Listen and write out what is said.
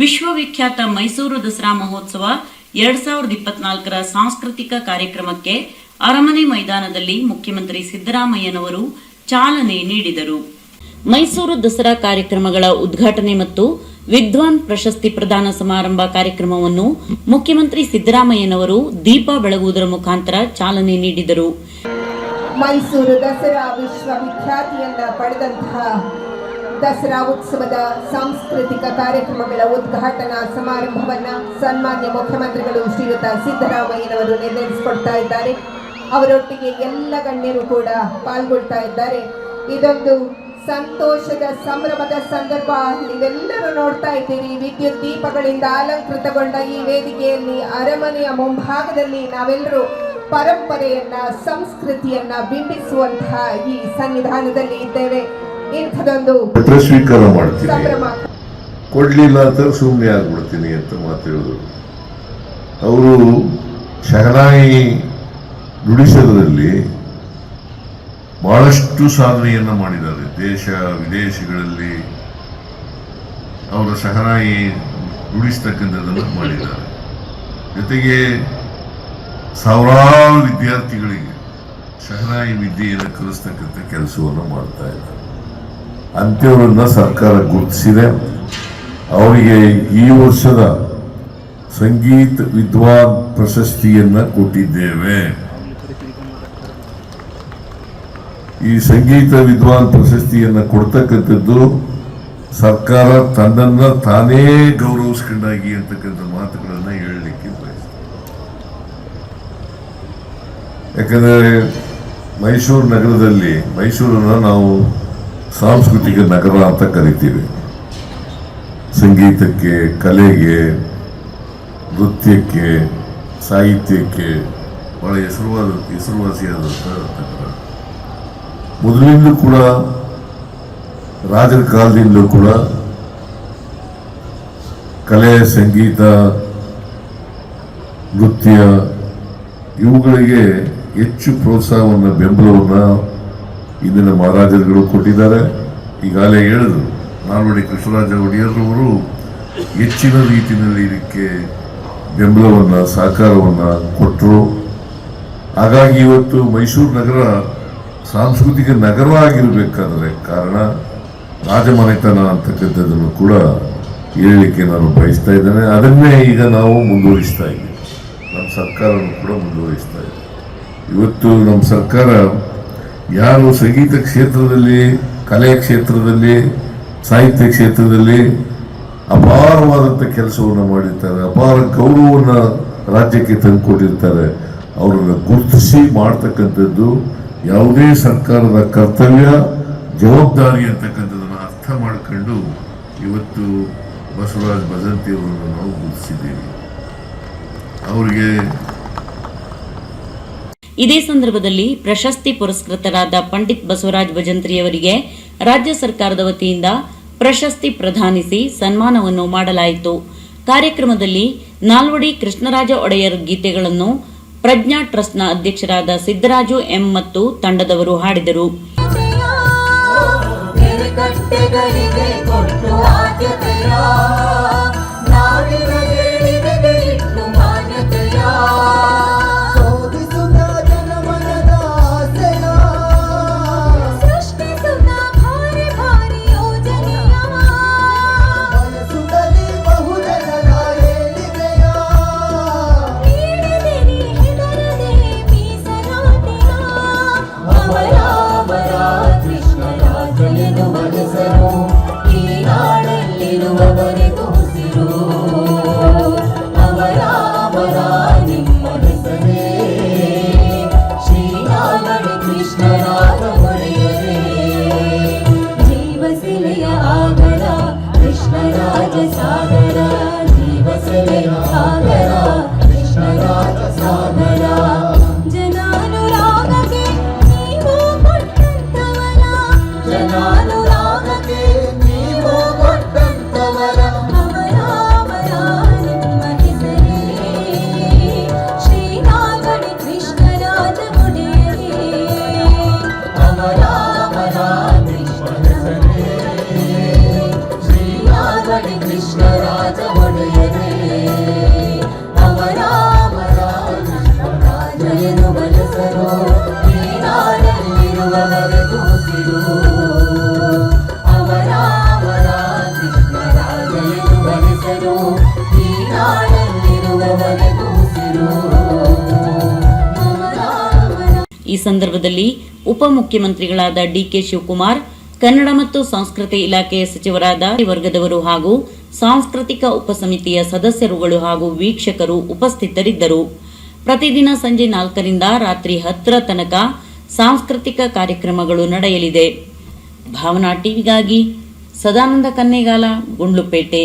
ವಿಶ್ವವಿಖ್ಯಾತ ಮೈಸೂರು ದಸರಾ ಮಹೋತ್ಸವ ಎರಡ್ ಸಾವಿರದ ಇಪ್ಪತ್ನಾಲ್ಕರ ಸಾಂಸ್ಕೃತಿಕ ಕಾರ್ಯಕ್ರಮಕ್ಕೆ ಅರಮನೆ ಮೈದಾನದಲ್ಲಿ ಮುಖ್ಯಮಂತ್ರಿ ಸಿದ್ದರಾಮಯ್ಯನವರು ಚಾಲನೆ ನೀಡಿದರು. ಮೈಸೂರು ದಸರಾ ಕಾರ್ಯಕ್ರಮಗಳ ಉದ್ಘಾಟನೆ ಮತ್ತು ವಿದ್ವಾನ್ ಪ್ರಶಸ್ತಿ ಪ್ರದಾನ ಸಮಾರಂಭ ಕಾರ್ಯಕ್ರಮವನ್ನು ಮುಖ್ಯಮಂತ್ರಿ ಸಿದ್ದರಾಮಯ್ಯನವರು ದೀಪ ಬೆಳಗುವುದರ ಮುಖಾಂತರ ಚಾಲನೆ ನೀಡಿದರು. ಮೈಸೂರು ದಸರಾ ವಿಶ್ವವಿಖ್ಯಾತಿಯನ್ನ ಪಡೆದಂತಹ ದಸರಾ ಉತ್ಸವದ ಸಾಂಸ್ಕೃತಿಕ ಕಾರ್ಯಕ್ರಮಗಳ ಉದ್ಘಾಟನಾ ಸಮಾರಂಭವನ್ನು ಸನ್ಮಾನ್ಯ ಮುಖ್ಯಮಂತ್ರಿಗಳು ಶ್ರೀಯುತ ಸಿದ್ದರಾಮಯ್ಯನವರು ನೆರವೇರಿಸಿಕೊಡ್ತಾ ಇದ್ದಾರೆ. ಅವರೊಟ್ಟಿಗೆ ಎಲ್ಲ ಗಣ್ಯರು ಕೂಡ ಪಾಲ್ಗೊಳ್ತಾ ಇದ್ದಾರೆ. ಇದೊಂದು ಸಂತೋಷದ ಸಂಭ್ರಮದ ಸಂದರ್ಭ. ನೀವೆಲ್ಲರೂ ನೋಡ್ತಾ ಇದ್ದೀರಿ, ವಿದ್ಯುತ್ ದೀಪಗಳಿಂದ ಅಲಂಕೃತಗೊಂಡ ಈ ವೇದಿಕೆಯಲ್ಲಿ ಅರಮನೆಯ ಮುಂಭಾಗದಲ್ಲಿ ನಾವೆಲ್ಲರೂ ಪರಂಪರೆಯನ್ನ, ಸಂಸ್ಕೃತಿಯನ್ನ ಬಿಂಬಿಸುವಂತಹ ಈ ಸನ್ನಿಧಾನದಲ್ಲಿ ಇದ್ದೇವೆ. ಇಂಥದೊಂದು ಪತ್ರ ಸ್ವೀಕಾರ ಮಾಡ್ತೀನಿ. ಕೊಡ್ಲಿಲ್ಲ ಅಂತ ಸುಮ್ಮನೆ ಆಗ್ಬಿಡ್ತೀನಿ ಅಂತ ಮಾತು ಹೇಳಿದ್ರು ಅವರು ಶಹನಾಯಿ ನುಡಿಸೋದ್ರಲ್ಲಿ ಬಹಳಷ್ಟು ಸಾಧನೆಯನ್ನು ಮಾಡಿದ್ದಾರೆ. ದೇಶ ವಿದೇಶಗಳಲ್ಲಿ ಅವರ ಶಹನಾಯಿ ನುಡಿಸ್ತಕ್ಕಂಥದ್ದನ್ನು ಮಾಡಿದ್ದಾರೆ. ಜೊತೆಗೆ ಸಾವಿರಾರು ವಿದ್ಯಾರ್ಥಿಗಳಿಗೆ ಶಹನಾಯಿ ವಿದ್ಯೆಯನ್ನು ಕಲಿಸ್ತಕ್ಕಂಥ ಕೆಲಸವನ್ನು ಮಾಡ್ತಾ ಇದ್ದಾರೆ. ಅಂತ್ಯವರನ್ನ ಸರ್ಕಾರ ಗುರುತಿಸಿದೆ. ಅವರಿಗೆ ಈ ವರ್ಷದ ಸಂಗೀತ ವಿದ್ವಾನ್ ಪ್ರಶಸ್ತಿಯನ್ನ ಕೊಟ್ಟಿದ್ದೇವೆ. ಈ ಸಂಗೀತ ವಿದ್ವಾನ್ ಪ್ರಶಸ್ತಿಯನ್ನ ಕೊಡ್ತಕ್ಕಂಥದ್ದು ಸರ್ಕಾರ ತನ್ನನ್ನ ತಾನೇ ಗೌರವಿಸ್ಕೊಂಡಾಗಿ ಅಂತಕ್ಕಂಥ ಮಾತುಗಳನ್ನ ಹೇಳಲಿಕ್ಕೆ ಬಯಸ್ತೇನೆ. ಯಾಕಂದರೆ ಮೈಸೂರು ನಗರದಲ್ಲಿ ಮೈಸೂರನ್ನ ನಾವು ಸಾಂಸ್ಕೃತಿಕ ನಗರ ಅಂತ ಕರಿತೀವಿ. ಸಂಗೀತಕ್ಕೆ, ಕಲೆಗೆ, ನೃತ್ಯಕ್ಕೆ, ಸಾಹಿತ್ಯಕ್ಕೆ ಬಹಳ ಹೆಸರುವಾದ ಹೆಸರುವಾಸಿಯಾದಂಥ ನಗರ. ಮೊದಲಿಂದಲೂ ಕೂಡ, ರಾಜರ ಕಾಲದಿಂದಲೂ ಕೂಡ ಕಲೆ, ಸಂಗೀತ, ನೃತ್ಯ ಇವುಗಳಿಗೆ ಹೆಚ್ಚು ಪ್ರೋತ್ಸಾಹವನ್ನು, ಬೆಂಬಲವನ್ನು ಇಂದಿನ ಮಹಾರಾಜರುಗಳು ಕೊಟ್ಟಿದ್ದಾರೆ. ಈಗಾಗಲೇ ಹೇಳಿದರು ನಾಲ್ವಡಿ ಕೃಷ್ಣರಾಜ ಒಡೆಯರ್ರವರು ಹೆಚ್ಚಿನ ರೀತಿಯಲ್ಲಿ ಇದಕ್ಕೆ ಬೆಂಬಲವನ್ನು, ಸಹಕಾರವನ್ನು ಕೊಟ್ಟರು. ಹಾಗಾಗಿ ಇವತ್ತು ಮೈಸೂರು ನಗರ ಸಾಂಸ್ಕೃತಿಕ ನಗರವಾಗಿರಬೇಕಾದ್ರೆ ಕಾರಣ ರಾಜಮನೆತನ ಅಂತಕ್ಕಂಥದ್ದನ್ನು ಕೂಡ ಹೇಳಲಿಕ್ಕೆ ನಾನು ಬಯಸ್ತಾ ಇದ್ದೇನೆ. ಅದನ್ನೇ ಈಗ ನಾವು ಮುಂದುವರಿಸ್ತಾ ಇದ್ದೀವಿ. ನಮ್ಮ ಸರ್ಕಾರವನ್ನು ಕೂಡ ಮುಂದುವರಿಸ್ತಾ ಇದ್ದೀವಿ ಇವತ್ತು ನಮ್ಮ ಸರ್ಕಾರ ಯಾರು ಸಂಗೀತ ಕ್ಷೇತ್ರದಲ್ಲಿ, ಕಲೆ ಕ್ಷೇತ್ರದಲ್ಲಿ, ಸಾಹಿತ್ಯ ಕ್ಷೇತ್ರದಲ್ಲಿ ಅಪಾರವಾದಂಥ ಕೆಲಸವನ್ನು ಮಾಡಿರ್ತಾರೆ, ಅಪಾರ ಗೌರವವನ್ನು ರಾಜ್ಯಕ್ಕೆ ತಂದುಕೊಟ್ಟಿರ್ತಾರೆ. ಅವರನ್ನು ಗುರುತಿಸಿ ಮಾಡ್ತಕ್ಕಂಥದ್ದು ಯಾವುದೇ ಸರ್ಕಾರದ ಕರ್ತವ್ಯ, ಜವಾಬ್ದಾರಿ ಅಂತಕ್ಕಂಥದ್ದನ್ನು ಅರ್ಥ ಮಾಡಿಕೊಂಡು ಇವತ್ತು ಬಸವರಾಜ್ ಭಜಂತಿಯವರನ್ನು ನಾವು ಗುರುತಿಸಿದ್ದೀವಿ. ಅವರಿಗೆ ಇದೇ ಸಂದರ್ಭದಲ್ಲಿ ಪ್ರಶಸ್ತಿ ಪುರಸ್ಕೃತರಾದ ಪಂಡಿತ್ ಬಸವರಾಜ್ ಭಜಂತ್ರಿಯವರಿಗೆ ರಾಜ್ಯ ಸರ್ಕಾರದ ವತಿಯಿಂದ ಪ್ರಶಸ್ತಿ ಪ್ರದಾನಿಸಿ ಸನ್ಮಾನವನ್ನು ಮಾಡಲಾಯಿತು. ಕಾರ್ಯಕ್ರಮದಲ್ಲಿ ನಾಲ್ವಡಿ ಕೃಷ್ಣರಾಜ ಒಡೆಯರ್ ಗೀತೆಗಳನ್ನು ಪ್ರಜ್ಞಾ ಟ್ರಸ್ಟ್ನ ಅಧ್ಯಕ್ಷರಾದ ಸಿದ್ದರಾಜು ಎಂ ಮತ್ತು ತಂಡದವರು ಹಾಡಿದರು. No. ಸಂದರ್ಭದಲ್ಲಿ ಉಪಮುಖ್ಯಮಂತ್ರಿಗಳಾದ ಡಿಕೆ ಶಿವಕುಮಾರ್, ಕನ್ನಡ ಮತ್ತು ಸಂಸ್ಕೃತಿ ಇಲಾಖೆಯ ಸಚಿವರಾದ ವರ್ಗದವರು ಹಾಗೂ ಸಾಂಸ್ಕೃತಿಕ ಉಪಸಮಿತಿಯ ಸದಸ್ಯರುಗಳು ಹಾಗೂ ವೀಕ್ಷಕರು ಉಪಸ್ಥಿತರಿದ್ದರು. ಪ್ರತಿದಿನ ಸಂಜೆ ನಾಲ್ಕರಿಂದ ರಾತ್ರಿ ಹತ್ತರ ತನಕ ಸಾಂಸ್ಕೃತಿಕ ಕಾರ್ಯಕ್ರಮಗಳು ನಡೆಯಲಿದೆ. ಭಾವನಾ ಟಿವಿಗಾಗಿ ಸದಾನಂದ ಕನ್ನೇಗಾಲ, ಗುಂಡ್ಲುಪೇಟೆ.